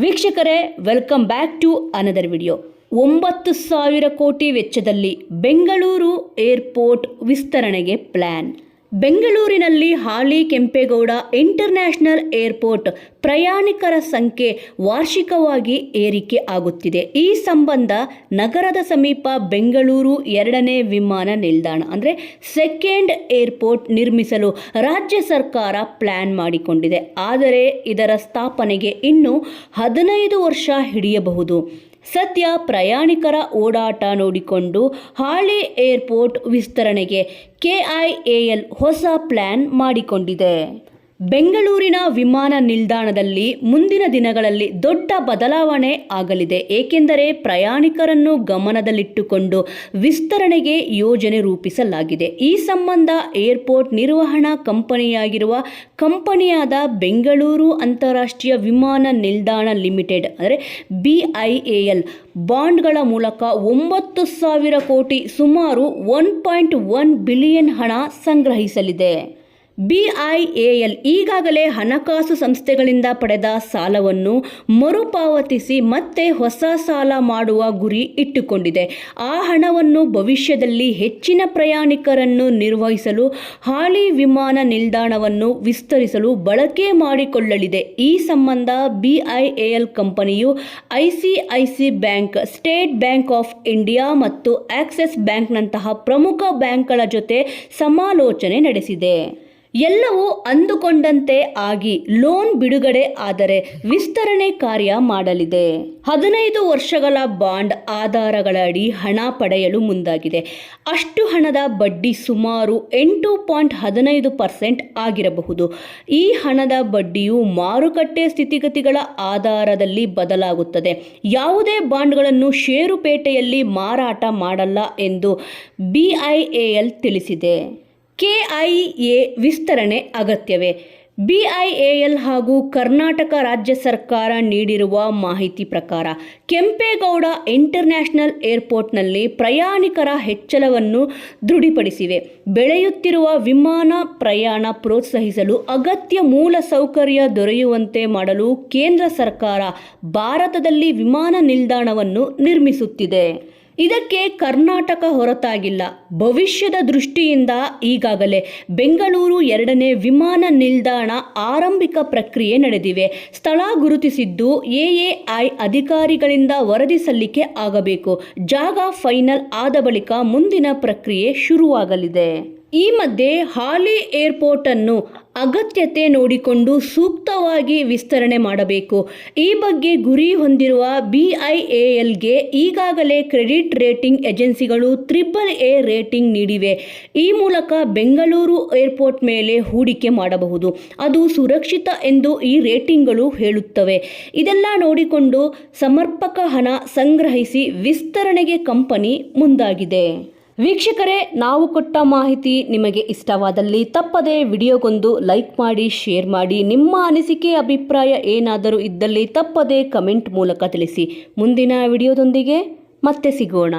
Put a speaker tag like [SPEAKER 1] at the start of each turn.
[SPEAKER 1] ವೀಕ್ಷಕರೇ welcome back to another video ಒಂಬತ್ತು ಸಾವಿರ ಕೋಟಿ ವೆಚ್ಚದಲ್ಲಿ ಬೆಂಗಳೂರು ಏರ್ಪೋರ್ಟ್ ವಿಸ್ತರಣೆಗೆ ಪ್ಲ್ಯಾನ್ ಬೆಂಗಳೂರಿನಲ್ಲಿ ಹಾಲಿ ಕೆಂಪೇಗೌಡ ಇಂಟರ್ನ್ಯಾಷನಲ್ ಏರ್ಪೋರ್ಟ್ ಪ್ರಯಾಣಿಕರ ಸಂಖ್ಯೆ ವಾರ್ಷಿಕವಾಗಿ ಏರಿಕೆ ಆಗುತ್ತಿದೆ. ಈ ಸಂಬಂಧ ನಗರದ ಸಮೀಪ ಬೆಂಗಳೂರು ಎರಡನೇ ವಿಮಾನ ನಿಲ್ದಾಣ, ಅಂದರೆ ಸೆಕೆಂಡ್ ಏರ್ಪೋರ್ಟ್ ನಿರ್ಮಿಸಲು ರಾಜ್ಯ ಸರ್ಕಾರ ಪ್ಲ್ಯಾನ್ ಮಾಡಿಕೊಂಡಿದೆ. ಆದರೆ ಇದರ ಸ್ಥಾಪನೆಗೆ ಇನ್ನೂ ಹದಿನೈದು ವರ್ಷ ಹಿಡಿಯಬಹುದು. ಸದ್ಯ ಪ್ರಯಾಣಿಕರ ಓಡಾಟ ನೋಡಿಕೊಂಡು ಹಾಳೆ ಏರ್ಪೋರ್ಟ್ ವಿಸ್ತರಣೆಗೆ ಕೆಐಎಎಲ್ ಹೊಸ ಪ್ಲ್ಯಾನ್ ಮಾಡಿಕೊಂಡಿದೆ. ಬೆಂಗಳೂರಿನ ವಿಮಾನ ನಿಲ್ದಾಣದಲ್ಲಿ ಮುಂದಿನ ದಿನಗಳಲ್ಲಿ ದೊಡ್ಡ ಬದಲಾವಣೆ ಆಗಲಿದೆ. ಏಕೆಂದರೆ ಪ್ರಯಾಣಿಕರನ್ನು ಗಮನದಲ್ಲಿಟ್ಟುಕೊಂಡು ವಿಸ್ತರಣೆಗೆ ಯೋಜನೆ ರೂಪಿಸಲಾಗಿದೆ. ಈ ಸಂಬಂಧ ಏರ್ಪೋರ್ಟ್ ನಿರ್ವಹಣಾ ಕಂಪನಿಯಾಗಿರುವ ಕಂಪನಿಯಾದ ಬೆಂಗಳೂರು ಅಂತಾರಾಷ್ಟ್ರೀಯ ವಿಮಾನ ನಿಲ್ದಾಣ ಲಿಮಿಟೆಡ್, ಅಂದರೆ ಬಿಐಎಎಲ್, ಬಾಂಡ್ಗಳ ಮೂಲಕ ಒಂಬತ್ತು ಸಾವಿರ ಕೋಟಿ ಸುಮಾರು ಒನ್ ಪಾಯಿಂಟ್ ಒನ್ ಬಿಲಿಯನ್ ಹಣ ಸಂಗ್ರಹಿಸಲಿದೆ. ಬಿಐಎಎಲ್ ಈಗಾಗಲೇ ಹಣಕಾಸು ಸಂಸ್ಥೆಗಳಿಂದ ಪಡೆದ ಸಾಲವನ್ನು ಮರುಪಾವತಿಸಿ ಮತ್ತೆ ಹೊಸ ಸಾಲ ಮಾಡುವ ಗುರಿ ಇಟ್ಟುಕೊಂಡಿದೆ. ಆ ಹಣವನ್ನು ಭವಿಷ್ಯದಲ್ಲಿ ಹೆಚ್ಚಿನ ಪ್ರಯಾಣಿಕರನ್ನು ನಿರ್ವಹಿಸಲು, ಹಾಲಿ ವಿಮಾನ ನಿಲ್ದಾಣವನ್ನು ವಿಸ್ತರಿಸಲು ಬಳಕೆ ಮಾಡಿಕೊಳ್ಳಲಿದೆ. ಈ ಸಂಬಂಧ ಬಿಐಎಎಲ್ ಕಂಪನಿಯು ICICI bank, state bank of India ಮತ್ತು ಆಕ್ಸಿಸ್ ಬ್ಯಾಂಕ್ನಂತಹ ಪ್ರಮುಖ ಬ್ಯಾಂಕ್ಗಳ ಜೊತೆ ಸಮಾಲೋಚನೆ ನಡೆಸಿದೆ. ಎಲ್ಲವೂ ಅಂದುಕೊಂಡಂತೆ ಆಗಿ ಲೋನ್ ಬಿಡುಗಡೆ ಆದರೆ ವಿಸ್ತರಣೆ ಕಾರ್ಯ ಮಾಡಲಿದೆ. ಹದಿನೈದು ವರ್ಷಗಳ ಬಾಂಡ್ ಆಧಾರಗಳ ಅಡಿ ಹಣ ಪಡೆಯಲು ಮುಂದಾಗಿದೆ. ಅಷ್ಟು ಹಣದ ಬಡ್ಡಿ ಸುಮಾರು ಎಂಟು ಪಾಯಿಂಟ್ ಹದಿನೈದು ಪರ್ಸೆಂಟ್ ಆಗಿರಬಹುದು. ಈ ಹಣದ ಬಡ್ಡಿಯು ಮಾರುಕಟ್ಟೆ ಸ್ಥಿತಿಗತಿಗಳ ಆಧಾರದಲ್ಲಿ ಬದಲಾಗುತ್ತದೆ. ಯಾವುದೇ ಬಾಂಡ್ಗಳನ್ನು ಷೇರುಪೇಟೆಯಲ್ಲಿ ಮಾರಾಟ ಮಾಡಲ್ಲ ಎಂದು ಬಿಐಎಎಲ್ ತಿಳಿಸಿದೆ. ಕೆಐಎ ವಿಸ್ತರಣೆ ಅಗತ್ಯವೇ? ಬಿಐಎಎಲ್ ಹಾಗೂ ಕರ್ನಾಟಕ ರಾಜ್ಯ ಸರ್ಕಾರ ನೀಡಿರುವ ಮಾಹಿತಿ ಪ್ರಕಾರ ಕೆಂಪೇಗೌಡ ಇಂಟರ್ನ್ಯಾಷನಲ್ ಏರ್ಪೋರ್ಟ್ನಲ್ಲಿ ಪ್ರಯಾಣಿಕರ ಹೆಚ್ಚಳವನ್ನು ದೃಢಪಡಿಸಿವೆ ಬೆಳೆಯುತ್ತಿರುವ ವಿಮಾನ ಪ್ರಯಾಣ ಪ್ರೋತ್ಸಾಹಿಸಲು ಅಗತ್ಯ ಮೂಲಸೌಕರ್ಯ ದೊರೆಯುವಂತೆ ಮಾಡಲು ಕೇಂದ್ರ ಸರ್ಕಾರ ಭಾರತದಲ್ಲಿ ವಿಮಾನ ನಿಲ್ದಾಣವನ್ನು ನಿರ್ಮಿಸುತ್ತಿದೆ. ಇದಕ್ಕೆ ಕರ್ನಾಟಕ ಹೊರತಾಗಿಲ್ಲ. ಭವಿಷ್ಯದ ದೃಷ್ಟಿಯಿಂದ ಈಗಾಗಲೇ ಬೆಂಗಳೂರು ಎರಡನೇ ವಿಮಾನ ನಿಲ್ದಾಣ ಆರಂಭಿಕ ಪ್ರಕ್ರಿಯೆ ನಡೆದಿವೆ. ಸ್ಥಳ ಗುರುತಿಸಿದ್ದು ಎಎಐ ಅಧಿಕಾರಿಗಳಿಂದ ವರದಿ ಸಲ್ಲಿಕೆ ಆಗಬೇಕು. ಜಾಗ ಫೈನಲ್ ಆದ ಬಳಿಕ ಮುಂದಿನ ಪ್ರಕ್ರಿಯೆ ಶುರುವಾಗಲಿದೆ. ಈ ಮಧ್ಯೆ ಹಾಲಿ ಏರ್ಪೋರ್ಟ್ ಅನ್ನು ಅಗತ್ಯತೆ ನೋಡಿಕೊಂಡು ಸೂಕ್ತವಾಗಿ ವಿಸ್ತರಣೆ ಮಾಡಬೇಕು. ಈ ಬಗ್ಗೆ ಗುರಿ ಹೊಂದಿರುವ ಬಿಐಎಎಲ್ಗೆ ಈಗಾಗಲೇ ಕ್ರೆಡಿಟ್ ರೇಟಿಂಗ್ ಏಜೆನ್ಸಿಗಳು ತ್ರಿಬಲ್ ಎ ರೇಟಿಂಗ್ ನೀಡಿವೆ. ಈ ಮೂಲಕ ಬೆಂಗಳೂರು ಏರ್ಪೋರ್ಟ್ ಮೇಲೆ ಹೂಡಿಕೆ ಮಾಡಬಹುದು. ಅದು ಸುರಕ್ಷಿತ ಎಂದು ಈ ರೇಟಿಂಗ್ಗಳು ಹೇಳುತ್ತವೆ. ಇದೆಲ್ಲ ನೋಡಿಕೊಂಡು ಸಮರ್ಪಕ ಹಣ ಸಂಗ್ರಹಿಸಿ ವಿಸ್ತರಣೆಗೆ ಕಂಪನಿ ಮುಂದಾಗಿದೆ. ವೀಕ್ಷಕರೇ, ನಾವು ಕೊಟ್ಟ ಮಾಹಿತಿ ನಿಮಗೆ ಇಷ್ಟವಾದಲ್ಲಿ ತಪ್ಪದೆ ವಿಡಿಯೋಗೊಂದು ಲೈಕ್ ಮಾಡಿ, ಶೇರ್ ಮಾಡಿ. ನಿಮ್ಮ ಅನಿಸಿಕೆ, ಅಭಿಪ್ರಾಯ ಏನಾದರೂ ಇದ್ದಲ್ಲಿ ತಪ್ಪದೆ ಕಮೆಂಟ್ ಮೂಲಕ ತಿಳಿಸಿ. ಮುಂದಿನ ವಿಡಿಯೋದೊಂದಿಗೆ ಮತ್ತೆ ಸಿಗೋಣ.